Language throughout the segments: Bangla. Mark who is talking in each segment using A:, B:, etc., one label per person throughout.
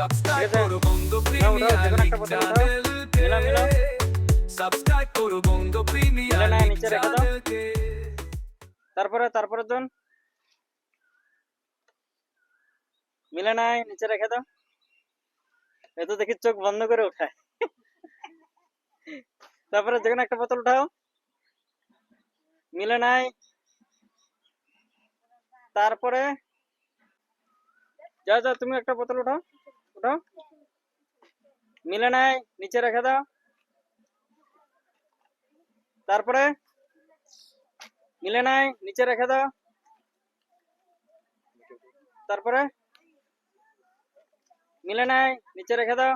A: সাবস্ক্রাইব করো বন্ধু
B: যে
A: প্রিমিয়ার। সাবস্ক্রাইব করো বন্ধু প্রিমিয়ার।
B: তারপরে তারপরে জন। মিলে নাই নিচে রেখে দাও। এ তো দেখি চোখ বন্ধ করে উঠায়। তারপরে যে কোনো একটা বোতল উঠাও। মিলে নাই। তারপরে যাও যাও তুমি একটা বোতল উঠাও। উঠাও মিলে নাই নিচে রেখে দাও তারপরে মিলে নাই নিচে রেখে দাও তারপরে মিলে নাই নিচে রেখে দাও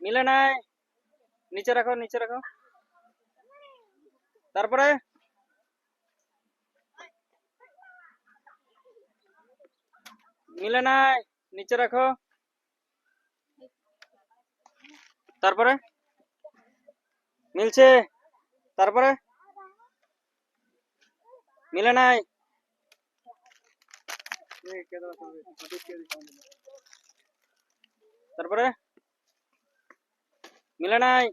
B: মিলে নাই নিচে রাখো নিচে রাখো তারপরে মিলে নাই, নিচে রাখো। তারপরে? মিলছে? তারপরে? মিলে নাই। তারপরে? মিলে নাই।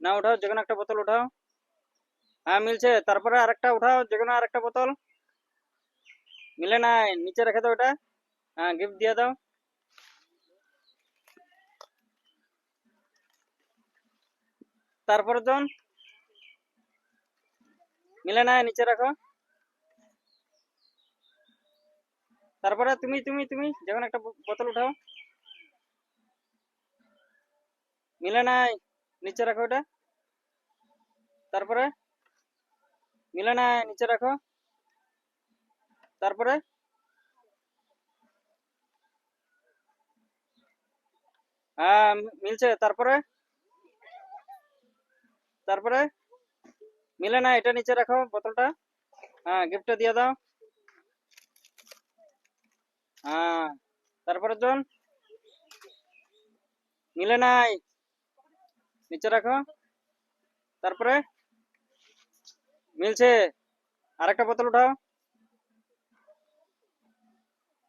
B: না, উঠাও, যে কোনো একটা বোতল উঠাও। হ্যাঁ মিলছে। তারপরে আরেকটা, উঠাও, যে কোনো আরেকটা বোতল। মিলে নাই নিচে রেখে দাও ওটা। হ্যাঁ গিফট দিয়ে দাও। তারপরে জন? মিলে নাই নিচে রাখো। তারপরে তুমি তুমি তুমি, যখন একটা বোতল উঠাও। মিলে নাই নিচে রাখো ওটা। তারপরে? মিলে নাই নিচে রাখো। তারপরে? হ্যাঁ মিলছে। তারপরে? তারপরে? মিলে না, এটা নিচে রাখো বোতলটা। হ্যাঁ গিফটটা দিয়ে দাও। হ্যাঁ তারপরে জন। মিলে নাই। নিচে রাখো। তারপরে? মিলছে। আরেকটা বোতল উঠাও।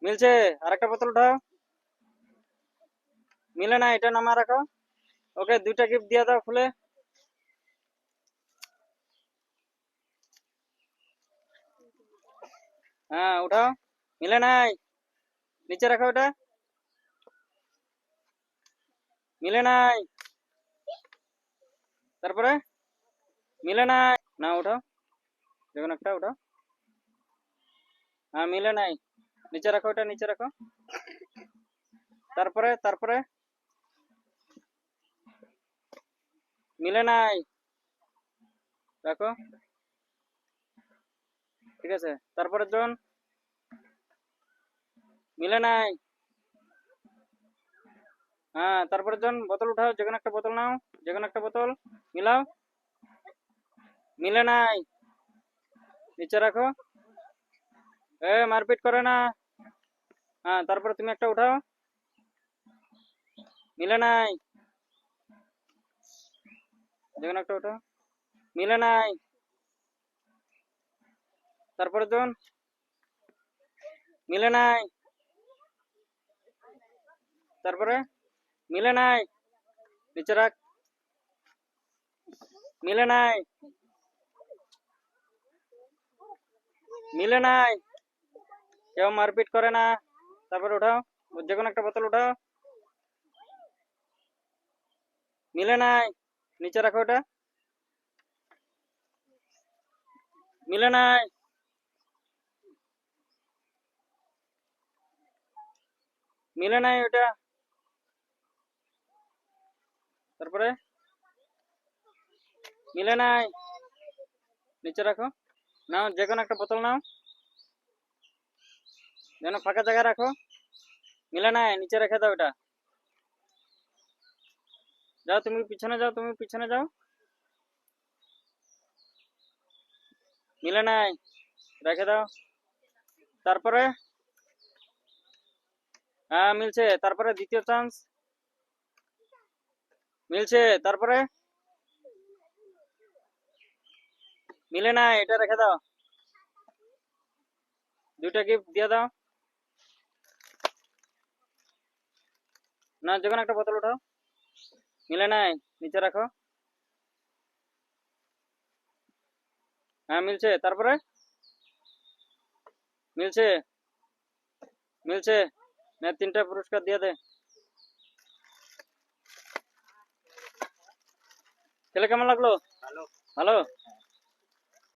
B: মিলছে? আরেকটা বোতল উঠাও। মিলে না, এটা নামা রাখো। ওকে, দুইটা গিফট দিয়ে দাও খুলে। হ্যাঁ উঠাও। মিলে নাই। নিচে রাখো ওটা। মিলে নাই। তারপরে? মিলে নাই। না, উঠাও। দেখুন একটা, উঠাও। হ্যাঁ মিলে নাই। নিচে রাখো ওটা নিচে রাখো। তারপরে তারপরে। মিলে নাই। রাখো। ঠিক আছে তারপরে জন। মিলে নাই। হ্যাঁ তারপরে জন, বোতল উঠাও, যে কোনো একটা বোতল নাও, যে কোনো একটা বোতল মিলাও। মিলে নাই। নিচে রাখো। এ, মারপিট করে না। হ্যাঁ তারপরে তুমি একটা উঠাও। মিলে নাই। কোনো একটা উঠাও। মিলে নাই। তারপরে জন মিলে নাই। তারপরে মিলে নাই। নিচে রাখ। মিলে নাই। মিলে নাই। কেউ মারপিট করে না। তারপরে উঠাও যে কোনো একটা বোতল উঠাও মিলে নাই। নিচে রাখো ওটা। মিলে নাই। মিলে নাই ওটা। তারপরে? মিলে নাই। নিচে রাখো। নাও যে কোনো একটা বোতল নাও। যেন ফাঁকা জায়গা রাখো। মিলে নাই, নিচে রেখে দাও এটা। যাও, তুমি পিছনে যাও, তুমি পিছনে যাও। মিলে নাই, রেখে দাও। তারপরে? হ্যাঁ মিলছে। তারপরে দ্বিতীয় চান্স মিলছে। তারপরে? মিলে না এটা রেখে দাও। দুইটা গিফট দিয়ে দাও। না যে একটা বোতল উঠাও মিলে নাই নিচে রাখো। হ্যাঁ মিলছে তারপরে? মিলছে? মিলছে? না তিনটা পুরস্কার দিয়ে দে। ছেলে কেমন লাগল?
C: ভালো।
B: ভালো?